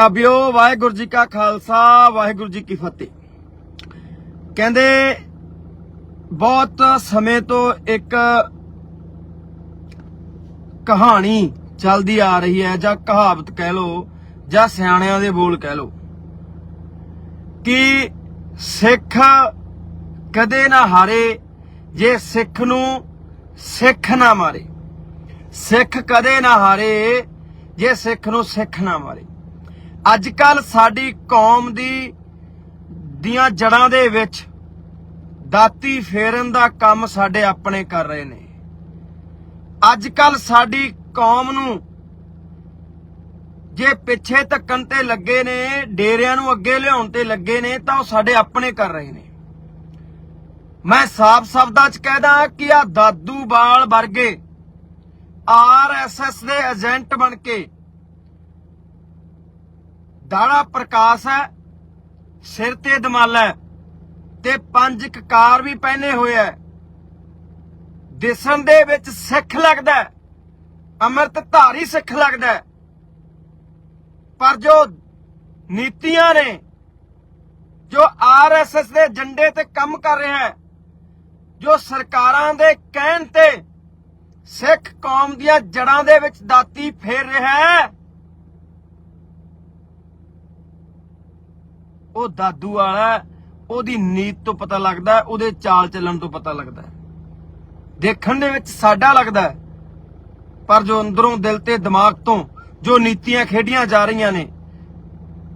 ਪੰਜਾਬੀਓ, ਵਾਹਿਗੁਰੂ ਜੀ ਕਾ ਖਾਲਸਾ, ਵਾਹਿਗੁਰੂ ਜੀ ਕੀ ਫਤਿਹ। ਕਹਿੰਦੇ, ਬਹੁਤ ਸਮੇਂ ਤੋਂ ਇੱਕ ਕਹਾਣੀ ਚੱਲਦੀ ਆ ਰਹੀ ਹੈ, ਜਾਂ ਕਹਾਵਤ ਕਹਿ ਲੋ ਜਾਂ ਸਿਆਣਿਆਂ ਦੇ ਬੋਲ ਕਹਿ ਲੋ ਕਿ ਸਿੱਖ ਕਦੇ ਨਾ ਹਾਰੇ, ਜੇ ਸਿੱਖ ਨੂੰ ਸਿੱਖ ਨਾ ਮਾਰੇ। ਸਿੱਖ ਕਦੇ ਨਾ ਹਾਰੇ, ਜੇ ਸਿੱਖ ਨੂੰ ਸਿੱਖ ਨਾ ਮਾਰੇ। ਅੱਜ ਕੱਲ ਸਾਡੀ ਕੌਮ ਦੀ ਦੀਆਂ ਜੜਾਂ ਦੇ ਵਿੱਚ ਦਾਤੀ ਫੇਰਨ ਦਾ ਕੰਮ ਸਾਡੇ ਆਪਣੇ ਕਰ ਰਹੇ ਨੇ। ਅੱਜ ਕੱਲ ਸਾਡੀ ਕੌਮ ਨੂੰ ਜੇ ਪਿੱਛੇ ਧੱਕਣ ਤੇ ਲੱਗੇ ਨੇ, ਡੇਰਿਆਂ ਨੂੰ ਅੱਗੇ ਲਿਆਉਣ ਤੇ ਲੱਗੇ ਨੇ, ਤਾਂ ਉਹ ਸਾਡੇ ਆਪਣੇ ਕਰ ਰਹੇ ਨੇ। ਮੈਂ ਸਾਫ਼ ਸ਼ਬਦਾਂ 'ਚ ਕਹਿਦਾ ਕਿ ਆ ਦਾਦੂ ਬਾਲ ਵਰਗੇ ਆਰਐਸਐਸ ਦੇ ਏਜੰਟ ਬਣ ਕੇ ਦਾੜਾ ਪ੍ਰਕਾਸ਼ ਹੈ, ਸਿਰ ਤੇ ਦਮਾਲਾ ਹੈ ਤੇ ਪੰਜ ਕਕਾਰ ਵੀ ਪਹਿਨੇ ਹੋਏ ਹੈ। ਦਿਸਣ ਦੇ ਵਿੱਚ ਸਿੱਖ ਲੱਗਦਾ ਹੈ ਧਾਰੀ ਸਿੱਖ ਲੱਗਦਾ ਪਰ ਜੋ ਨੀਤੀਆਂ ਨੇ, ਜੋ ਆਰਐਸਐਸ ਦੇ ਏਜੰਡੇ ਤੇ ਕੰਮ ਕਰ ਰਿਹਾ ਹੈ, ਜੋ ਸਰਕਾਰਾਂ ਦੇ ਕਹਿਣ ਤੇ ਸਿੱਖ ਕੌਮ ਦੀਆਂ ਜੜਾਂ ਦੇ ਵਿੱਚ ਦਾਤੀ ਫੇਰ ਰਿਹਾ ਹੈ ਉਹ ਦਾਦੂ ਵਾਲਾ ਹੈ, ਉਹਦੀ ਨੀਤ ਤੋਂ ਪਤਾ ਲੱਗਦਾ ਉਹਦੇ ਚਾਲ ਚੱਲਣ ਤੋਂ ਪਤਾ ਲੱਗਦਾ ਦੇਖਣ ਦੇ ਵਿੱਚ ਸਾਡਾ ਲੱਗਦਾ ਪਰ ਜੋ ਅੰਦਰੋਂ ਦਿਲ ਤੇ ਦਿਮਾਗ ਤੋਂ ਜੋ ਨੀਤੀਆਂ ਖੇਡੀਆਂ ਜਾ ਰਹੀਆਂ ਨੇ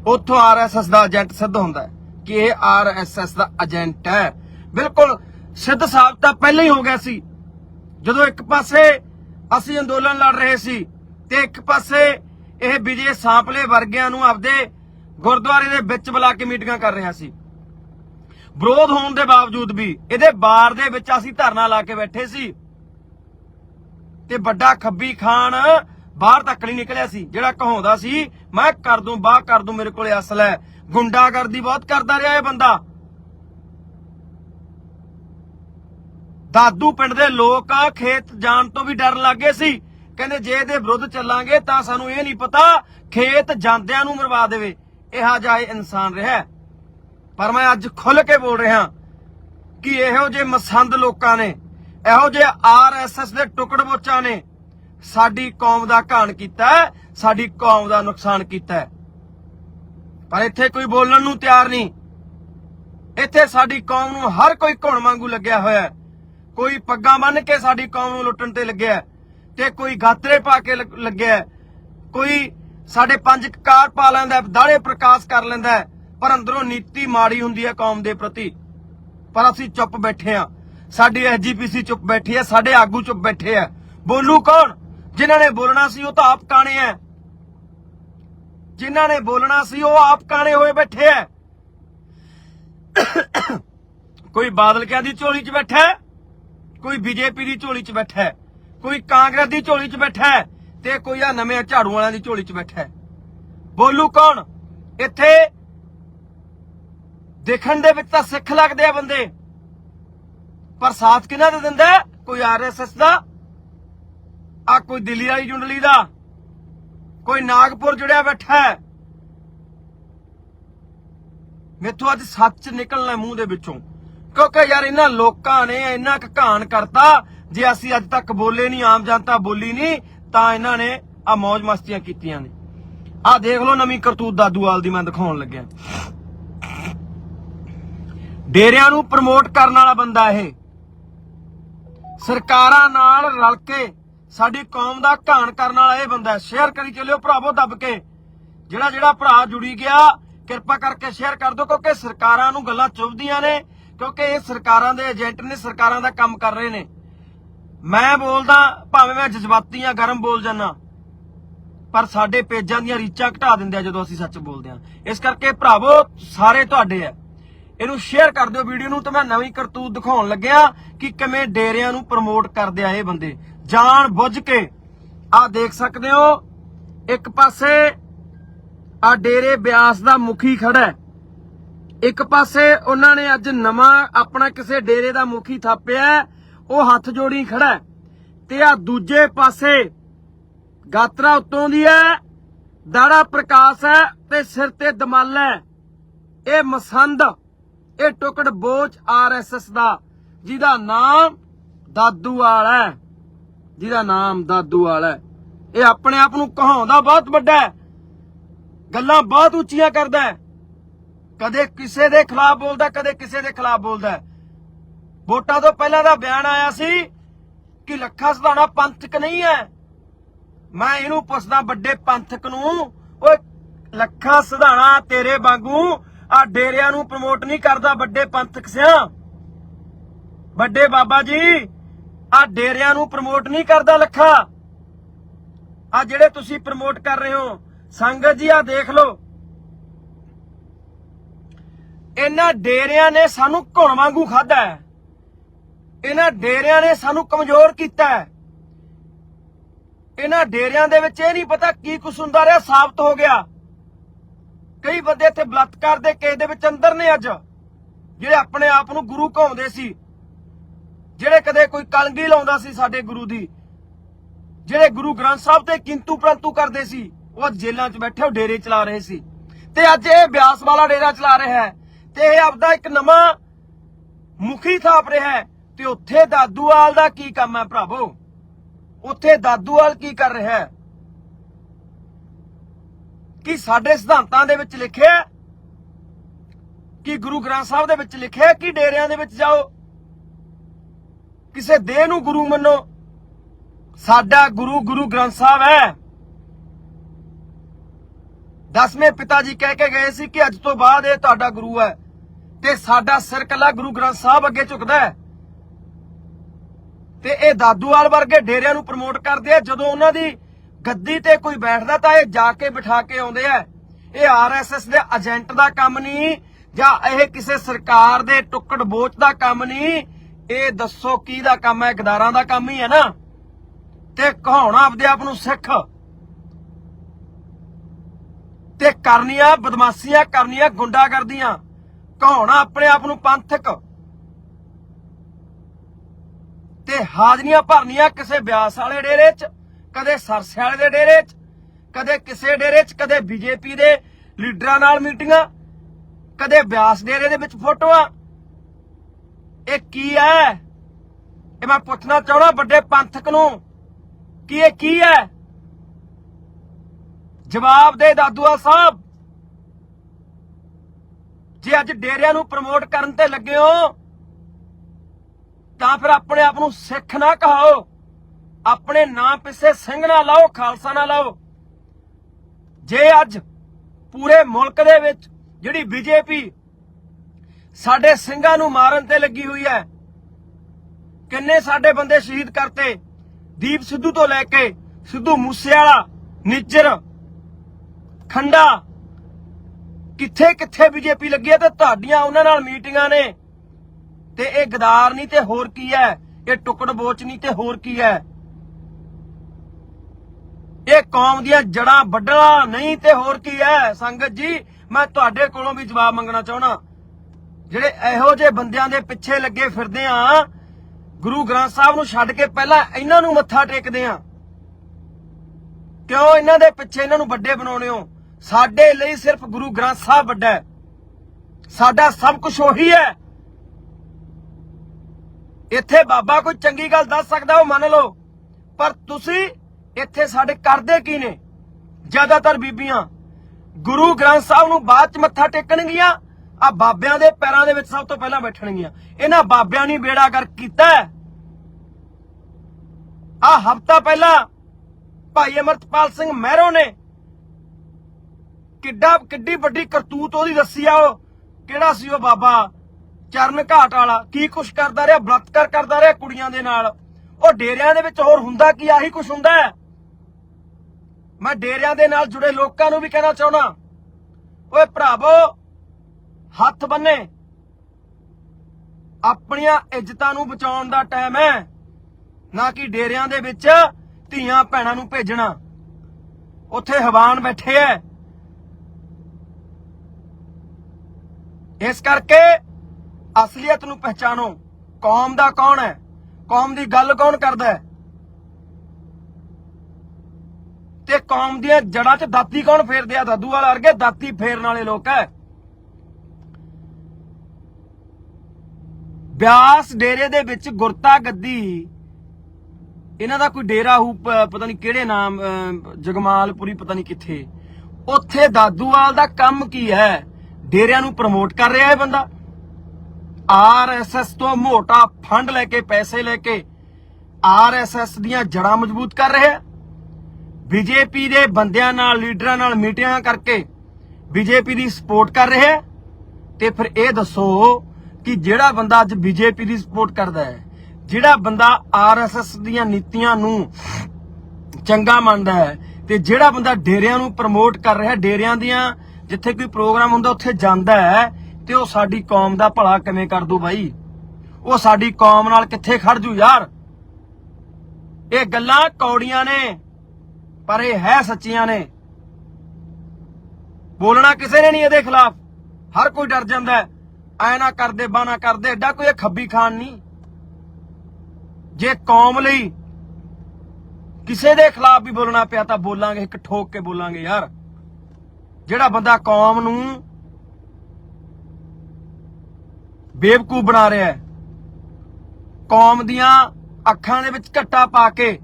ਉੱਥੋਂ ਆਰਐਸਐਸ ਦਾ ਏਜੰਟ ਸਿੱਧ ਹੁੰਦਾ ਕਿ ਇਹ ਆਰਐਸਐਸ ਦਾ ਏਜੰਟ ਹੈ। ਬਿਲਕੁਲ ਸਿੱਧ ਸਾਬਤ ਤਾਂ ਪਹਿਲਾਂ ਹੀ ਹੋ ਗਿਆ ਸੀ। ਜਦੋਂ ਇੱਕ ਪਾਸੇ ਅਸੀਂ ਅੰਦੋਲਨ ਲੜ ਰਹੇ ਸੀ ਤੇ ਇੱਕ ਪਾਸੇ ਇਹ ਵਿਜੇ ਸਾਂਪਲੇ ਵਰਗਿਆਂ ਨੂੰ ਆਪਦੇ ਗੁਰਦੁਆਰੇ ਦੇ ਵਿੱਚ ਬੁਲਾ ਕੇ ਮੀਟਿੰਗਾਂ ਕਰ ਰਿਹਾ ਸੀ। ਵਿਰੋਧ ਹੋਣ ਦੇ ਬਾਵਜੂਦ ਵੀ ਇਹਦੇ ਬਾਰ ਦੇ ਵਿੱਚ ਅਸੀਂ ਧਰਨਾ ਲਾ ਕੇ ਬੈਠੇ ਸੀ। ਤੇ ਵੱਡਾ ਖੱਬੀ ਖਾਨ ਬਾਹਰ ਤੱਕ ਨਹੀਂ ਨਿਕਲਿਆ ਸੀ, ਜਿਹੜਾ ਕਹਾਉਂਦਾ ਸੀ, ਮੈਂ ਕਰ ਦੂੰ, ਬਾਹ ਕਰ ਦੂੰ, ਮੇਰੇ ਕੋਲੇ ਅਸਲ ਹੈ। ਗੁੰਡਾਗਰਦੀ ਬਹੁਤ ਕਰਦਾ ਰਿਹਾ ਇਹ ਬੰਦਾ। ਦਾਦੂ ਪਿੰਡ ਦੇ ਲੋਕ ਖੇਤ ਜਾਣ ਤੋਂ ਵੀ ਡਰਨ ਲੱਗੇ ਸੀ। ਕਹਿੰਦੇ, ਜੇ ਇਹਦੇ ਵਿਰੁੱਧ ਚੱਲਾਂਗੇ ਤਾਂ ਸਾਨੂੰ ਇਹ ਨਹੀਂ ਪਤਾ, ਖੇਤ ਜਾਂਦਿਆਂ ਨੂੰ ਮਰਵਾ ਦੇਵੇ। ਇਹੋ ਜਿਹਾ ਇਨਸਾਨ ਰਿਹਾ। ਪਰ ਮੈਂ ਅੱਜ ਖੁੱਲ ਕੇ ਬੋਲ ਰਿਹਾ ਕਿ ਇਹੋ ਜਿਹੇ ਮਸੰਦ ਲੋਕਾਂ ਨੇ, ਇਹੋ ਜਿਹੇ ਆਰਐਸਐਸ ਦੇ ਟੁਕੜਬੋਚਾਂ ਨੇ ਸਾਡੀ ਕੌਮ ਦਾ ਘਾਣ ਕੀਤਾ ਸਾਡੀ ਕੌਮ ਦਾ ਨੁਕਸਾਨ ਕੀਤਾ ਪਰ ਇੱਥੇ ਕੋਈ ਬੋਲਣ ਨੂੰ ਤਿਆਰ ਨਹੀਂ। ਇੱਥੇ ਸਾਡੀ ਕੌਮ ਨੂੰ ਹਰ ਕੋਈ ਘੁਣ ਵਾਂਗੂ ਲੱਗਿਆ ਹੋਇਆ ਕੋਈ ਪੱਗਾਂ ਬੰਨ ਕੇ ਸਾਡੀ ਕੌਮ ਨੂੰ ਲੁੱਟਣ ਤੇ ਲੱਗਿਆ ਤੇ ਕੋਈ ਗਾਤਰੇ ਪਾ ਕੇ ਲੱਗਿਆ ਕੋਈ ਸਾਡੇ ਪੰਜ ਕਾਰ ਪਾ ਲੈਂਦਾ ਦਾੜੇ ਪ੍ਰਕਾਸ਼ ਕਰ ਲੈਂਦਾ ਪਰ ਅੰਦਰੋਂ ਨੀਤੀ ਮਾੜੀ ਹੁੰਦੀ ਹੈ ਕੌਮ ਦੇ ਪ੍ਰਤੀ। ਪਰ ਅਸੀਂ ਚੁੱਪ ਬੈਠੇ ਆ ਸਾਡੀ ਐਸਜੀਪੀਸੀ ਚੁੱਪ ਬੈਠੀ ਹੈ, ਸਾਡੇ ਆਗੂ ਚੁੱਪ ਬੈਠੇ ਆ ਬੋਲੂ ਕੌਣ? ਜਿਨ੍ਹਾਂ ਨੇ ਬੋਲਣਾ ਸੀ ਉਹ ਤਾਂ ਆਪ ਕਾਣੇ ਆ ਜਿਨ੍ਹਾਂ ਨੇ ਬੋਲਣਾ ਸੀ ਉਹ ਆਪ ਕਾਣੇ ਹੋਏ ਬੈਠੇ ਆ ਕੋਈ ਬਾਦਲ ਕਿਆ ਦੀ ਝੋਲੀ 'ਚ ਬੈਠਾ ਕੋਈ ਬੀਜੇਪੀ ਦੀ ਝੋਲੀ 'ਚ ਬੈਠਾ ਕੋਈ ਕਾਂਗਰਸ ਦੀ ਝੋਲੀ 'ਚ ਬੈਠਾ ਹੈ? ਤੇ ਕੋਈ ਆ ਨਵੇਂ ਝਾੜੂ ਵਾਲਿਆਂ ਦੀ ਝੋਲੀ 'ਚ ਬੈਠਾ ਹੈ। ਬੋਲੂ ਕੌਣ? ਇੱਥੇ ਦੇਖਣ ਦੇ ਵਿੱਚ ਤਾਂ ਸਿੱਖ ਲੱਗਦੇ ਆ ਬੰਦੇ। ਪਰ ਸਾਥ ਕਿਹਨਾਂ ਦੇ ਦਿੰਦਾ ਹੈ? ਕੋਈ ਆਰਐਸਐਸ ਦਾ, ਆ ਕੋਈ ਦਿੱਲੀ ਵਾਲੀ ਜੁੰਡਲੀ ਦਾ, ਕੋਈ ਨਾਗਪੁਰ ਜੁੜਿਆ ਬੈਠਾ ਹੈ। ਮੇਥੋਂ ਅੱਜ ਸੱਚ ਨਿਕਲਣਾ ਮੂੰਹ ਦੇ ਵਿੱਚੋਂ। ਕਿਉਂਕਿ ਯਾਰ ਇਹਨਾਂ ਲੋਕਾਂ ਨੇ ਇੰਨਾ ਕੁ ਘਾਣ ਕਰਤਾ, ਜੇ ਅਸੀਂ ਅੱਜ ਤੱਕ ਬੋਲੇ ਨਹੀਂ, ਆਮ ਜਨਤਾ ਬੋਲੀ ਨਹੀਂ ਤਾਂ ਇਹਨਾਂ ਨੇ ਆ ਮौज ਮਸਤੀਆਂ ਕੀਤੀਆਂ ਨੇ। ਆ ਦੇਖ ਲਓ ਨਵੀਂ ਕਰਤੂਤ ਦਾਦੂਵਾਲ ਦੀ ਮੈਂ ਦਿਖਾਉਣ ਲੱਗਿਆ। ਡੇਰਿਆਂ ਨੂੰ ਪ੍ਰਮੋਟ ਕਰਨ ਵਾਲਾ ਬੰਦਾ ਇਹ। ਸਰਕਾਰਾਂ ਨਾਲ ਰਲ ਕੇ ਸਾਡੀ ਕੌਮ ਦਾ ਘਾਣ ਕਰਨ ਵਾਲਾ ਇਹ ਬੰਦਾ ਸ਼ੇਅਰ ਕਰੀ ਚੱਲਿਓ ਭਰਾਵੋ ਦੱਬ ਕੇ। ਜਿਹੜਾ ਜਿਹੜਾ ਭਰਾ ਜੁੜੀ ਗਿਆ, ਕਿਰਪਾ ਕਰਕੇ ਸ਼ੇਅਰ ਕਰ ਦਿਓ, ਕਿਉਂਕਿ ਸਰਕਾਰਾਂ ਨੂੰ ਗੱਲਾਂ ਚੁਭਦੀਆਂ ਨੇ, ਕਿਉਂਕਿ ਇਹ ਸਰਕਾਰਾਂ ਦੇ ਏਜੰਟ ਨੇ, ਸਰਕਾਰਾਂ ਦਾ ਕੰਮ ਕਰ ਰਹੇ ਨੇ। ਮੈਂ ਬੋਲਦਾ, ਭਾਵੇਂ ਮੈਂ ਜਜ਼ਬਾਤੀ ਆ ਗਰਮ ਬੋਲ ਜਾਨਾ ਪਰ ਸਾਡੇ ਪੇਜਾਂ ਦੀਆਂ ਰੀਚਾਂ ਘਟਾ ਦਿੰਦੇ ਆ ਜਦੋਂ ਅਸੀਂ ਸੱਚ ਬੋਲਦੇ ਆ। ਇਸ ਕਰਕੇ ਭਰਾਵੋ, ਸਾਰੇ ਤੁਹਾਡੇ ਆ। ਇਹਨੂੰ ਸ਼ੇਅਰ ਕਰ ਦਿਓ ਵੀਡੀਓ ਨੂੰ ਤੇ ਮੈਂ ਨਵੀਂ ਕਰਤੂਤ ਦਿਖਾਉਣ ਲੱਗਿਆ ਕਿ ਕਿਵੇਂ ਡੇਰਿਆਂ ਨੂੰ ਪ੍ਰਮੋਟ ਕਰਦੇ ਆ ਇਹ ਬੰਦੇ। ਜਾਣ ਬੁੱਝ ਕੇ, ਆ ਦੇਖ ਸਕਦੇ ਹੋ, ਇੱਕ ਪਾਸੇ ਆ ਡੇਰੇ ਬਿਆਸ ਦਾ ਮੁਖੀ ਖੜਾ ਇੱਕ ਪਾਸੇ ਉਹਨਾਂ ਨੇ ਅੱਜ ਨਵਾਂ ਆਪਣਾ ਕਿਸੇ ਡੇਰੇ ਦਾ ਮੁਖੀ ਥਾਪਿਆ ਉਹ ਹੱਥ ਜੋੜੀ ਖੜਾ ਤੇ ਆ ਦੂਜੇ ਪਾਸੇ ਗਾਤਰਾ ਉਤੋਂ ਦੀ ਹੈ, ਦਾੜਾ ਪ੍ਰਕਾਸ਼ ਹੈ ਤੇ ਸਿਰ ਤੇ ਦਮਲ ਹੈ। ਇਹ ਮਸੰਦ, ਇਹ ਟੁਕੜ ਬੋਚ ਆਰਐਸਐਸ ਦਾ, ਜਿਹਦਾ ਨਾਮ ਦਾਦੂ ਵਾਲਾ ਹੈ। ਜਿਹਦਾ ਨਾਮ ਦਾਦੂਵਾਲ ਹੈ। ਇਹ ਆਪਣੇ ਆਪ ਨੂੰ ਕਹਾਉਂਦਾ ਬਹੁਤ ਵੱਡਾ ਹੈ। ਗੱਲਾਂ ਬਹੁਤ ਉੱਚੀਆਂ ਕਰਦਾ ਹੈ। ਕਦੇ ਕਿਸੇ ਦੇ ਖਿਲਾਫ ਬੋਲਦਾ, ਕਦੇ ਕਿਸੇ ਦੇ ਖਿਲਾਫ ਬੋਲਦਾ ਹੈ। ਵੋਟਾਂ ਤੋਂ ਪਹਿਲਾਂ ਦਾ ਬਿਆਨ ਆਇਆ ਸੀ ਕਿ ਲੱਖਾ ਸਧਾਣਾ ਪੰਥਕ ਨਹੀਂ ਹੈ। ਮੈਂ ਇਹਨੂੰ ਪੁੱਛਦਾ ਵੱਡੇ ਪੰਥਕ ਨੂੰ, ਓਏ ਲੱਖਾ ਸਧਾਣਾ ਤੇਰੇ ਵਾਂਗੂ ਆ ਡੇਰਿਆਂ ਨੂੰ ਪ੍ਰਮੋਟ ਨਹੀਂ ਕਰਦਾ ਵੱਡੇ ਪੰਥਕ ਸਿਆ। ਵੱਡੇ ਬਾਬਾ ਜੀ, ਆ ਡੇਰਿਆਂ ਨੂੰ ਪ੍ਰਮੋਟ ਨਹੀਂ ਕਰਦਾ ਲੱਖਾ। ਆ ਜਿਹੜੇ ਤੁਸੀਂ ਪ੍ਰਮੋਟ ਕਰ ਰਹੇ ਹੋ, ਸੰਗਤ ਜੀ ਆ ਦੇਖ ਲਓ। ਇਹਨਾਂ ਡੇਰਿਆਂ ਨੇ ਸਾਨੂੰ ਘੁਣ ਵਾਂਗੂ ਖਾਦਾ ਹੈ। ਇਹਨਾਂ ਡੇਰਿਆਂ ਨੇ ਸਾਨੂੰ ਕਮਜ਼ੋਰ ਕੀਤਾ ਹੈ। ਇਹਨਾਂ ਡੇਰਿਆਂ ਦੇ ਵਿੱਚ ਇਹ ਨਹੀਂ ਪਤਾ ਕੀ ਕੁਛ ਹੁੰਦਾ ਰਿਹਾ, ਸਾਬਤ ਹੋ ਗਿਆ। ਕਈ ਬੰਦੇ ਇੱਥੇ ਬਲਾਤਕਾਰ ਦੇ ਕੇਸ ਦੇ ਵਿੱਚ ਅੰਦਰ ਨੇ ਅੱਜ, ਜਿਹੜੇ ਆਪਣੇ ਆਪ ਨੂੰ ਗੁਰੂ ਕਹਾਉਂਦੇ ਸੀ। ਜਿਹੜੇ ਕਦੇ ਕੋਈ ਕਲਗੀ ਲਾਉਂਦਾ ਸੀ ਸਾਡੇ ਗੁਰੂ ਦੀ, ਜਿਹੜੇ ਗੁਰੂ ਗ੍ਰੰਥ ਸਾਹਿਬ ਤੇ ਕਿੰਤੂ ਪ੍ਰੰਤੂ ਕਰਦੇ ਸੀ, ਉਹ ਅੱਜ ਜੇਲ੍ਹਾਂ 'ਚ ਬੈਠੇ, ਉਹ ਡੇਰੇ ਚਲਾ ਰਹੇ ਸੀ। ਤੇ ਅੱਜ ਇਹ ਬਿਆਸ ਵਾਲਾ ਡੇਰਾ ਚਲਾ ਰਿਹਾ ਹੈ। ਤੇ ਇਹ ਆਪਦਾ ਇੱਕ ਨਵਾਂ ਮੁਖੀ ਥਾਪ ਰਿਹਾ ਹੈ। ਤੇ ਉੱਥੇ ਦਾਦੂਵਾਲ ਦਾ ਕੀ ਕੰਮ ਹੈ ਭਰਾਵੋ? ਉੱਥੇ ਦਾਦੂਵਾਲ ਕੀ ਕਰ ਰਿਹਾ ਹੈ? ਕਿ ਸਾਡੇ ਸਿਧਾਂਤਾਂ ਦੇ ਵਿੱਚ ਲਿਖਿਆ ਕਿ ਗੁਰੂ ਗ੍ਰੰਥ ਸਾਹਿਬ ਦੇ ਵਿੱਚ ਲਿਖਿਆ ਕਿ ਡੇਰਿਆਂ ਦੇ ਵਿੱਚ ਜਾਓ? ਕਿਸੇ ਦੇਹ ਨੂੰ ਗੁਰੂ ਮੰਨੋ? ਸਾਡਾ ਗੁਰੂ ਗੁਰੂ ਗ੍ਰੰਥ ਸਾਹਿਬ ਹੈ। ਦਸਵੇਂ ਪਿਤਾ ਜੀ ਕਹਿ ਕੇ ਗਏ ਸੀ ਕਿ ਅੱਜ ਤੋਂ ਬਾਅਦ ਇਹ ਤੁਹਾਡਾ ਗੁਰੂ ਹੈ ਤੇ ਸਾਡਾ ਸਿਰ ਕੱਲਾ ਗੁਰੂ ਗ੍ਰੰਥ ਸਾਹਿਬ ਅੱਗੇ ਝੁਕਦਾ ਹੈ। ਤੇ ਇਹ ਦਾਦੂਵਾਲ ਵਰਗੇ ਡੇਰਿਆਂ ਨੂੰ ਪ੍ਰਮੋਟ ਕਰਦੇ ਆ। ਜਦੋਂ ਉਹਨਾਂ ਦੀ ਗੱਦੀ ਤੇ ਕੋਈ ਬੈਠਦਾ ਤਾਂ ਇਹ ਜਾ ਕੇ ਬਿਠਾ ਕੇ ਆਉਂਦੇ ਆ। ਇਹ ਆਰਐਸਐਸ ਦੇ ਏਜੰਟ ਦਾ ਕੰਮ ਨਹੀਂ, ਜਾਂ ਇਹ ਕਿਸੇ ਸਰਕਾਰ ਦੇ ਟੁੱਕੜ ਬੋਚ ਦਾ ਕੰਮ ਨਹੀਂ। ਇਹ ਦੱਸੋ ਕੀ ਦਾ ਕੰਮ ਹੈ ਗਦਾਰਾਂ ਦਾ ਕੰਮ ਹੀ ਹੈ ਨਾ। ਤੇ ਕਹਾਉਣਾ ਆਪਦੇ ਆਪ ਨੂੰ ਸਿੱਖ। ਤੇ ਕਰਨੀਆਂ ਬਦਮਾਸ਼ੀਆਂ ਕਰਨੀਆਂ ਗੁੰਡਾਗਰਦੀਆਂ। ਕਹਾਉਣਾ ਆਪਣੇ ਆਪ ਨੂੰ ਪੰਥਕ। ਤੇ ਹਾਜ਼ਰੀਆਂ ਭਰਨੀਆਂ ਕਿਸੇ ਬਿਆਸ ਵਾਲੇ ਡੇਰੇ 'ਚ, ਕਦੇ ਸਰਸੇ ਵਾਲੇ ਦੇ ਡੇਰੇ 'ਚ, ਕਦੇ ਕਿਸੇ ਡੇਰੇ 'ਚ, ਕਦੇ ਬੀਜੇਪੀ ਦੇ ਲੀਡਰਾਂ ਨਾਲ ਮੀਟਿੰਗਾਂ, ਕਦੇ ਬਿਆਸ ਡੇਰੇ ਦੇ ਵਿੱਚ ਫੋਟੋਆਂ। ਇਹ ਕੀ ਹੈ? ਇਹ ਮੈਂ ਪੁੱਛਣਾ ਚਾਹਣਾ ਵੱਡੇ ਪੰਥਕ ਨੂੰ, ਕਿ ਇਹ ਕੀ ਹੈ? ਜਵਾਬ ਦੇ ਦਾਦੂਆ ਸਾਹਿਬ, ਜੇ ਅੱਜ ਡੇਰਿਆਂ ਨੂੰ ਪ੍ਰਮੋਟ ਕਰਨ ਤੇ ਲੱਗੇ ਹੋ ਤਾਂ ਫਿਰ ਆਪਣੇ ਆਪ ਨੂੰ ਸਿੱਖ ਨਾ ਕਹਾਓ। ਆਪਣੇ ਨਾਂ ਪਿੱਛੇ ਸਿੰਘ ਨਾ ਲਾਓ, ਖਾਲਸਾ ਨਾ ਲਾਓ। ਜੇ ਅੱਜ ਪੂਰੇ ਮੁਲਕ ਦੇ ਵਿੱਚ ਜਿਹੜੀ ਬੀਜੇਪੀ ਸਾਡੇ ਸਿੰਘਾਂ ਨੂੰ ਮਾਰਨ ਤੇ ਲੱਗੀ ਹੋਈ ਹੈ, ਕਿੰਨੇ ਸਾਡੇ ਬੰਦੇ ਸ਼ਹੀਦ ਕਰਤੇ, ਦੀਪ ਸਿੱਧੂ ਤੋਂ ਲੈ ਕੇ ਸਿੱਧੂ ਮੂਸੇਵਾਲਾ, ਨਿੱਜਰ, ਖੰਡਾ ਕਿੱਥੇ ਕਿੱਥੇ ਬੀਜੇਪੀ ਲੱਗੀ ਹੈ ਤੇ ਤੁਹਾਡੀਆਂ ਉਹਨਾਂ ਨਾਲ ਮੀਟਿੰਗਾਂ ਨੇ। ਤੇ ਇਹ ਗਦਾਰ ਨਹੀਂ ਤੇ ਹੋਰ ਕੀ ਹੈ? ਇਹ ਟੁਕੜ ਬੋਚ ਨਹੀਂ ਤੇ ਹੋਰ ਕੀ ਹੈ? ਇਹ ਕੌਮ ਦੀਆਂ ਜੜਾਂ ਵੱਢਣਾ ਨਹੀਂ ਤੇ ਹੋਰ ਕੀ ਹੈ? ਸੰਗਤ ਜੀ, ਮੈਂ ਤੁਹਾਡੇ ਕੋਲੋਂ ਵੀ ਜਵਾਬ ਮੰਗਣਾ ਚਾਹਣਾ ਜਿਹੜੇ ਇਹੋ ਜਿਹੇ ਬੰਦਿਆਂ ਦੇ ਪਿੱਛੇ ਲੱਗੇ ਫਿਰਦੇ ਆ, ਗੁਰੂ ਗ੍ਰੰਥ ਸਾਹਿਬ ਨੂੰ ਛੱਡ ਕੇ ਪਹਿਲਾਂ ਇਹਨਾਂ ਨੂੰ ਮੱਥਾ ਟੇਕਦੇ ਆ। ਕਿਉਂ ਇਹਨਾਂ ਦੇ ਪਿੱਛੇ ਇਹਨਾਂ ਨੂੰ ਵੱਡੇ ਬਣਾਉਣੇ ਹੋ? ਸਾਡੇ ਲਈ ਸਿਰਫ ਗੁਰੂ ਗ੍ਰੰਥ ਸਾਹਿਬ ਵੱਡਾ ਹੈ। ਸਾਡਾ ਸਭ ਕੁਝ ਉਹੀ ਹੈ। ਇੱਥੇ ਬਾਬਾ ਕੋਈ ਚੰਗੀ ਗੱਲ ਦੱਸ ਸਕਦਾ, ਉਹ ਮੰਨ ਲਓ। ਪਰ ਤੁਸੀਂ ਇੱਥੇ ਸਾਡੇ ਕਰਦੇ ਕੀ ਨੇ? ਜ਼ਿਆਦਾਤਰ ਬੀਬੀਆਂ, ਗੁਰੂ ਗ੍ਰੰਥ ਸਾਹਿਬ ਨੂੰ ਬਾਅਦ ਚ ਮੱਥਾ ਟੇਕਣਗੀਆਂ, ਆ ਬਾਬਿਆਂ ਦੇ ਪੈਰਾਂ ਦੇ ਵਿੱਚ ਸਭ ਤੋਂ ਪਹਿਲਾਂ ਬੈਠਣਗੀਆਂ। ਇਹਨਾਂ ਬਾਬਿਆਂ ਨੇ ਬੇੜਾ ਕਰ ਕੀਤਾ ਆ ਹਫਤਾ ਪਹਿਲਾਂ ਭਾਈ ਅਮਰਤਪਾਲ ਸਿੰਘ ਮਹਿਰੋ ਨੇ ਕਿੱਡਾ, ਕਿੱਡੀ ਵੱਡੀ ਕਰਤੂਤ ਉਹਦੀ ਦੱਸੀ ਆ ਉਹ। ਕਿਹੜਾ ਸੀ ਉਹ ਬਾਬਾ? ਚਰਨ ਘਾਟ ਵਾਲਾ ਕੀ ਕੁਛ ਕਰਦਾ ਰਿਹਾ, ਬਲਾਤਕਾਰ ਕਰਦਾ ਰਿਹਾ ਕੁੜੀਆਂ ਦੇ ਨਾਲ। ਉਹ ਡੇਰਿਆਂ ਦੇ ਵਿੱਚ ਹੋਰ ਹੁੰਦਾ ਕੀ, ਆਹੀ ਕੁਛ ਹੁੰਦਾ ਹੈ? ਮੈਂ ਡੇਰਿਆਂ ਦੇ ਨਾਲ ਜੁੜੇ ਲੋਕਾਂ ਨੂੰ ਵੀ ਕਹਿਣਾ ਚਾਹੁੰਦਾ। ਓਏ ਭਰਾਵੋ, ਹੱਥ ਬੰਨੇ ਆਪਣੀਆਂ ਇੱਜ਼ਤਾਂ ਨੂੰ ਬਚਾਉਣ ਦਾ ਟਾਈਮ ਹੈ। ਨਾ ਕਿ ਡੇਰਿਆਂ ਦੇ ਵਿੱਚ ਧੀਆਂ ਭੈਣਾਂ ਨੂੰ ਭੇਜਣਾ। ਉੱਥੇ ਹਵਾਨ ਬੈਠੇ ਐ। ਇਸ ਕਰਕੇ ਅਸਲੀਅਤ ਨੂੰ ਪਹਿਚਾਨੋ ਕੌਮ ਦਾ ਕੌਣ ਹੈ? ਕੌਮ ਦੀ ਗੱਲ ਕੌਣ ਕਰਦਾ ਹੈ? ਤੇ ਕੌਮ ਦੀਆਂ ਜੜ੍ਹਾਂ 'ਚ ਦਾਤੀ ਕੌਣ ਫੇਰਦੇ ਆ? ਦਾਦੂ ਵਾਲਾ ਵਰਗੇ ਦਾਤੀ ਫੇਰਨ ਵਾਲੇ ਲੋਕ ਐ ਬਿਆਸ ਡੇਰੇ ਦੇ ਵਿੱਚ ਗੁਰਤਾ ਗੱਦੀ। ਇਹਨਾਂ ਦਾ ਕੋਈ ਡੇਰਾ ਹੂ ਪਤਾ ਨਹੀਂ ਕਿਹੜੇ ਨਾਮ ਅਹ, ਜਗਮਾਲਪੁਰੀ ਪਤਾ ਨਹੀਂ ਕਿੱਥੇ। ਉੱਥੇ ਦਾਦੂਵਾਲ ਦਾ ਕੰਮ ਕੀ ਹੈ? ਡੇਰਿਆਂ ਨੂੰ ਪ੍ਰਮੋਟ ਕਰ ਰਿਹਾ ਹੈ ਬੰਦਾ। ਆਰਐਸਐਸ ਤੋਂ ਮੋਟਾ ਫੰਡ ਲੈ ਕੇ, ਪੈਸੇ ਲੈ ਕੇ ਆਰਐਸਐਸ ਦੀਆਂ ਜੜਾਂ ਮਜ਼ਬੂਤ ਕਰ ਰਿਹਾ ਬੀਜੇਪੀ ਦੇ ਬੰਦਿਆਂ ਨਾਲ, ਲੀਡਰਾਂ ਨਾਲ ਮੀਟਿੰਗਾਂ ਕਰਕੇ ਬੀਜੇਪੀ ਦੀ ਸਪੋਰਟ ਕਰ ਰਿਹਾ ਤੇ ਫਿਰ ਇਹ ਦੱਸੋ ਕਿ ਜਿਹੜਾ ਬੰਦਾ ਅੱਜ ਬੀਜੇਪੀ ਦੀ ਸਪੋਰਟ ਕਰਦਾ ਹੈ, ਜਿਹੜਾ ਬੰਦਾ ਆਰਐਸਐਸ ਦੀਆਂ ਨੀਤੀਆਂ ਨੂੰ ਚੰਗਾ ਮੰਨਦਾ ਹੈ ਤੇ ਜਿਹੜਾ ਬੰਦਾ ਡੇਰਿਆਂ ਨੂੰ ਪ੍ਰਮੋਟ ਕਰ ਰਿਹਾ ਡੇਰਿਆਂ ਦੀਆਂ ਜਿੱਥੇ ਕੋਈ ਪ੍ਰੋਗਰਾਮ ਹੁੰਦਾ, ਉੱਥੇ ਜਾਂਦਾ ਹੈ ਤੇ ਉਹ ਸਾਡੀ ਕੌਮ ਦਾ ਭਲਾ ਕਿਵੇਂ ਕਰ ਦੂ ਬਾਈ? ਉਹ ਸਾਡੀ ਕੌਮ ਨਾਲ ਕਿੱਥੇ ਖੜ ਜੂ ਯਾਰ? ਇਹ ਗੱਲਾਂ ਕੌੜੀਆਂ ਨੇ, ਪਰ ਇਹ ਹੈ ਸੱਚੀਆਂ ਨੇ। ਬੋਲਣਾ ਕਿਸੇ ਨੇ ਨਹੀਂ ਇਹਦੇ ਖਿਲਾਫ। ਹਰ ਕੋਈ ਡਰ ਜਾਂਦਾ ਹੈ। ਐ ਨਾ ਕਰਦੇ ਬਾਨਾ ਕਰਦੇ, ਐਡਾ ਕੋਈ ਇਹ ਖੱਬੀ ਖਾਨ ਨਹੀਂ। ਜੇ ਕੌਮ ਲਈ ਕਿਸੇ ਦੇ ਖਿਲਾਫ ਵੀ ਬੋਲਣਾ ਪਿਆ ਤਾਂ ਬੋਲਾਂਗੇ, ਇੱਕ ਠੋਕ ਕੇ ਬੋਲਾਂਗੇ ਯਾਰ। ਜਿਹੜਾ ਬੰਦਾ ਕੌਮ ਨੂੰ ਬੇਵਕੂਫ ਬਣਾ ਰਿਹਾ ਹੈ। ਕੌਮ ਦੀਆਂ ਅੱਖਾਂ ਦੇ ਵਿੱਚ ਘੱਟਾ ਪਾ ਕੇ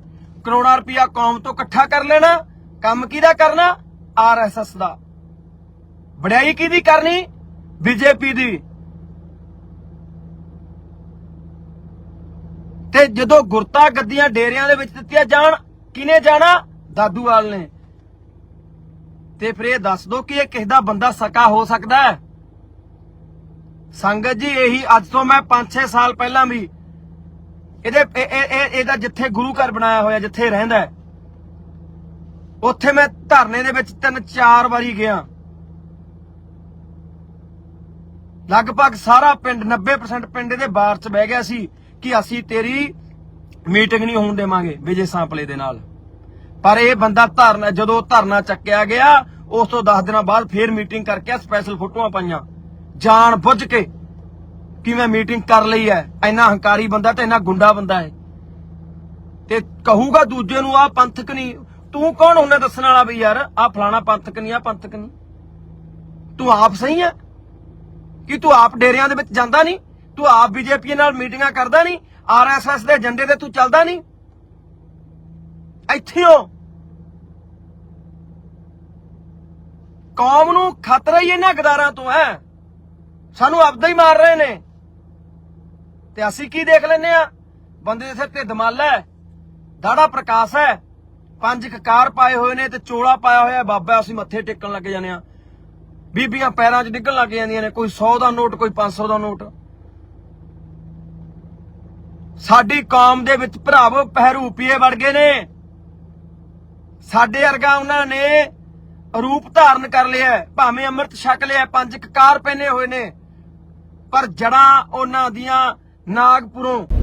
ਕਰੋੜਾਂ ਰੁਪਇਆ ਕੌਮ ਤੋਂ ਇਕੱਠਾ ਕਰ ਲੈਣਾ, ਕੰਮ ਕਿਹਦਾ ਕਰਨਾ? ਆਰਐਸਐਸ ਦਾ। ਵਡਿਆਈ ਕਿਹਦੀ ਕਰਨੀ? ਬੀਜੇਪੀ ਦੀ। ਤੇ ਜਦੋਂ ਗੁਰਤਾ ਗੱਦੀਆਂ ਡੇਰਿਆਂ ਦੇ ਵਿੱਚ ਦਿੱਤੀਆਂ ਜਾਣ ਕਿਨੇ ਜਾਣਾ? ਦਾਦੂਵਾਲ ਨੇ। ਤੇ ਫਿਰ ਇਹ ਦੱਸ ਦੋ ਕਿ ਇਹ ਕਿਸ ਦਾ ਬੰਦਾ ਸਕਾ ਹੋ ਸਕਦਾ ਹੈ? ਸੰਗਤ ਜੀ ਇਹੀ ਅੱਜ ਤੋਂ ਮੈਂ 5-6 ਸਾਲ ਪਹਿਲਾਂ ਵੀ ਇਹਦੇ ਇਹਦਾ ਜਿੱਥੇ ਗੁਰੂ ਘਰ ਬਣਾਇਆ ਹੋਇਆ ਜਿੱਥੇ ਰਹਿੰਦਾ ਹੈ, ਉੱਥੇ ਮੈਂ ਧਰਨੇ ਦੇ ਵਿੱਚ ਤਿੰਨ ਚਾਰ ਵਾਰੀ ਗਿਆ। ਲਗਭਗ ਸਾਰਾ ਪਿੰਡ 90% ਪਿੰਡ ਇਹਦੇ ਬਾਰ ਚ ਬਹਿ ਗਿਆ ਸੀ ਕਿ ਅਸੀਂ ਤੇਰੀ ਮੀਟਿੰਗ ਨਹੀਂ ਹੋਣ ਦੇਵਾਂਗੇ ਵਿਜੇ ਸਾਂਪਲੇ ਦੇ ਨਾਲ। ਪਰ ਇਹ ਬੰਦਾ ਧਰਨਾ ਜਦੋਂ ਧਰਨਾ ਚੱਕਿਆ ਗਿਆ ਉਸ ਤੋਂ 10 ਦਿਨਾਂ ਬਾਅਦ ਫੇਰ ਮੀਟਿੰਗ ਕਰਕੇ ਸਪੈਸ਼ਲ ਫੋਟੋਆਂ ਪਾਈਆਂ। ਜਾਣ ਬੁੱਝ ਕੇ ਕਿ ਮੈਂ ਮੀਟਿੰਗ ਕਰ ਲਈ ਹੈ? ਇੰਨਾ ਹੰਕਾਰੀ ਬੰਦਾ ਤੇ ਇੰਨਾ ਗੁੰਡਾ ਬੰਦਾ ਹੈ। ਤੇ ਕਹੂਗਾ ਦੂਜੇ ਨੂੰ ਆ ਪੰਥਕ ਨਹੀਂ ਤੂੰ ਕੌਣ ਹੁੰਨੇ ਦੱਸਣ ਵਾਲਾ ਵੀ ਯਾਰ? ਆ ਫਲਾਣਾ ਪੰਥਕ ਨਹੀਂ ਆ ਪੰਥਕ ਨਹੀਂ ਤੂੰ ਆਪ ਸਹੀ ਹੈ? ਕਿ ਤੂੰ ਆਪ ਡੇਰਿਆਂ ਦੇ ਵਿੱਚ ਜਾਂਦਾ ਨਹੀਂ ਤੂੰ ਆਪ ਬੀਜੇਪੀ ਨਾਲ ਮੀਟਿੰਗਾਂ ਕਰਦਾ ਨਹੀਂ ਆਰਐਸਐਸ ਦੇ ਏਜੰਡੇ ਤੇ ਤੂੰ ਚੱਲਦਾ ਨਹੀਂ ਇੱਥੇ ਹੋ। ਕੌਮ ਨੂੰ ਖਤਰਾ ਹੀ ਇਹਨਾਂ ਗਦਾਰਾਂ ਤੋਂ ਹੈ। ਸਾਨੂੰ ਆਪਦਾ ਹੀ ਮਾਰ ਰਹੇ ਨੇ। ਤੇ ਅਸੀਂ ਕੀ ਦੇਖ ਲੈਨੇ ਆ ਬੰਦੇ ਦੇ ਸਿਰ ਤੇ ਦਮਾਲਾ ਹੈ, ਦਾੜਾ ਪ੍ਰਕਾਸ਼ ਹੈ, ਪੰਜ ਕਕਾਰ ਪਾਏ ਹੋਏ ਨੇ ਤੇ ਚੋਲਾ ਪਾਇਆ ਹੋਇਆ ਬਾਬਾ, ਅਸੀਂ ਮੱਥੇ ਟੇਕਣ ਲੱਗ ਜਾਂਦੇ ਆ ਬੀਬੀਆਂ ਪੈਰਾਂ 'ਚ ਡਿੱਗਣ ਲੱਗ ਜਾਂਦੀਆਂ ਨੇ, ਕੋਈ 100 ਦਾ ਨੋਟ, ਕੋਈ 500 ਦਾ ਨੋਟ। ਸਾਡੀ ਕੌਮ ਦੇ ਵਿੱਚ ਭਰਾਵੋ ਪਹਿਰੂਪੀਏ ਵੜ ਗਏ ਨੇ। ਸਾਡੇ ਵਰਗਾ ਉਹਨਾਂ ਨੇ ਰੂਪ ਧਾਰਨ ਕਰ ਲਿਆ ਭਾਵੇਂ ਅੰਮ੍ਰਿਤ ਛਕ ਲਿਆ ਪੰਜ ਕਕਾਰ ਪਹਿਨੇ ਹੋਏ ਨੇ। ਪਰ ਜੜਾਂ ਉਹਨਾਂ ਦੀਆਂ ਨਾਗਪੁਰੋਂ